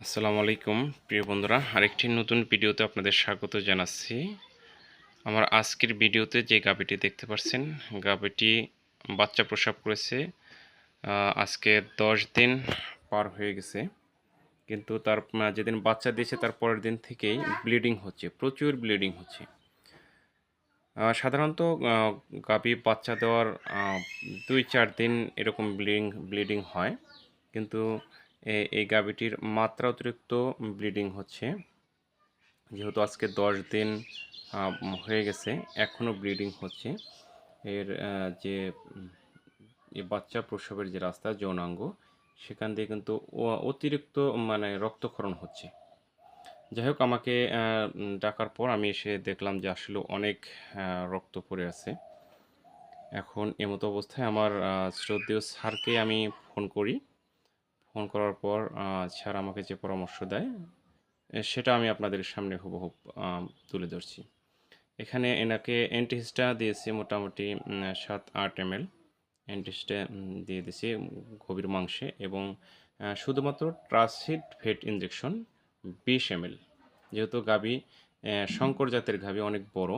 আসসালামু আলাইকুম, প্রিয় বন্ধুরা। আরেকটি নতুন ভিডিওতে আপনাদের স্বাগত জানাচ্ছি। আমার আজকের ভিডিওতে যে গাবিটি দেখতে পাচ্ছেন গাবিটি বাচ্চা প্রসব করেছে আজকে দশ দিন পার হয়ে গেছে। কিন্তু তার যেদিন বাচ্চা দিয়েছে, তার পরের দিন থেকেই ব্লিডিং হচ্ছে, প্রচুর ব্লিডিং হচ্ছে। সাধারণত গাভী বাচ্চা দেওয়ার দুই চার দিন এরকম ব্লিডিং ব্লিডিং হয়। কিন্তু এই গাভীটির মাত্রা অতিরিক্ত ব্লিডিং হচ্ছে। যেহেতু আজকে দশ দিন হয়ে গেছে এখনও ব্লিডিং হচ্ছে। এর যে বাচ্চা প্রসবের যে রাস্তা, যৌনাঙ্গ, সেখান দিয়ে কিন্তু অতিরিক্ত মানে রক্তক্ষরণ হচ্ছে। যাই হোক, আমাকে ডাকার পর আমি এসে দেখলাম যে আসলে অনেক রক্ত পড়ে আছে। এখন এমতো অবস্থায় আমার শ্রদ্ধেয় স্যারকে আমি ফোন করি। ফোন করার পর স্যার আমাকে যে পরামর্শ দেয় সেটা আমি আপনাদের সামনে হুবহুব তুলে ধরছি। এখানে এনাকে অ্যান্টিহিস্টা দিয়েছি মোটামুটি সাত আট এম এল অ্যান্টিহিস্টা দিয়ে দিয়েছি গভীর মাংসে এবং শুধুমাত্র ট্রাসিড ফেট ইঞ্জেকশন বিশ এম এল যেহেতু আহ, শঙ্কর জাতের গাভী অনেক বড়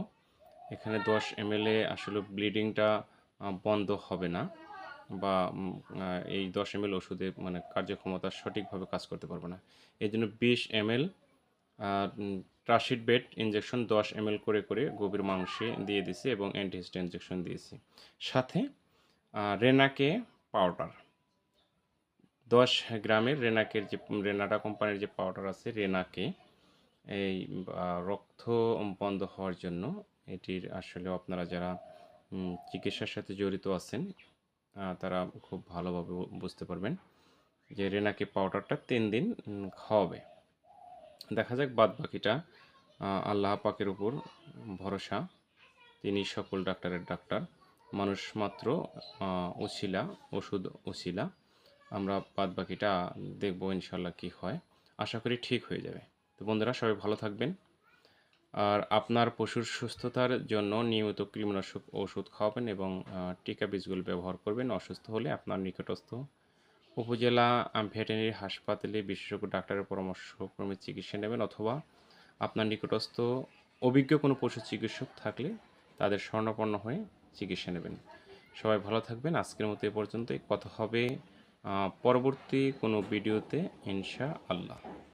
এখানে দশ এম এ আসলে ব্লিডিংটা বন্ধ হবে না। বা এই দশ এম এল ওষুধে মানে কার্যক্ষমতা সঠিকভাবে কাজ করতে পারবে না। এই জন্য বিশ এম এল ট্রাসিড বেড ইঞ্জেকশন দশ এম করে করে গভীর মাংসে দিয়ে দিয়েছি এবং অ্যান্টিহিস্টা ইঞ্জেকশন দিয়েছি। সাথে রেনাকে পাউডার দশ গ্রামের রেনাকের যে রেনাটা কোম্পানির যে পাউডার আছে রেনাকে এই রক্ত বন্ধ হওয়ার জন্য এটির আসলে আপনারা যারা চিকিৎসার সাথে জড়িত আছেন তারা খুব ভালোভাবে বুঝতে পারবেন যে রেনাকে পাউডারটা তিন দিন খাওয়াবে। দেখা যাক বাদ বাকিটা আল্লাহ পাকের উপর ভরসা। তিনি সকল ডাক্তারের ডাক্তার। মানুষ মাত্র উছিলা ওষুধ উছিলা আমরা বাদ বাকিটা দেখব ইনশাল্লাহ কি হয়। আশা করি ঠিক হয়ে যাবে। তো বন্ধুরা, সবাই ভালো থাকবেন। আর আপনার পশুর সুস্থতার জন্য নিয়মিত কৃমিনাশক ওষুধ খাওয়াবেন এবং টিকা বীজগুলো ব্যবহার করবেন। অসুস্থ হলে আপনার নিকটস্থ উপজেলা ভেটেরিনারি হাসপাতালে বিশেষজ্ঞ ডাক্তারের পরামর্শক্রমে চিকিৎসা নেবেন অথবা আপনার নিকটস্থ অভিজ্ঞ কোনো পশু চিকিৎসক থাকলে তাদের স্বর্ণাপন্ন হয়ে চিকিৎসা নেবেন। সবাই ভালো থাকবেন। আজকের মতো এ পর্যন্তই। কথা হবে পরবর্তী কোনো ভিডিওতে। ইনশা আল্লাহ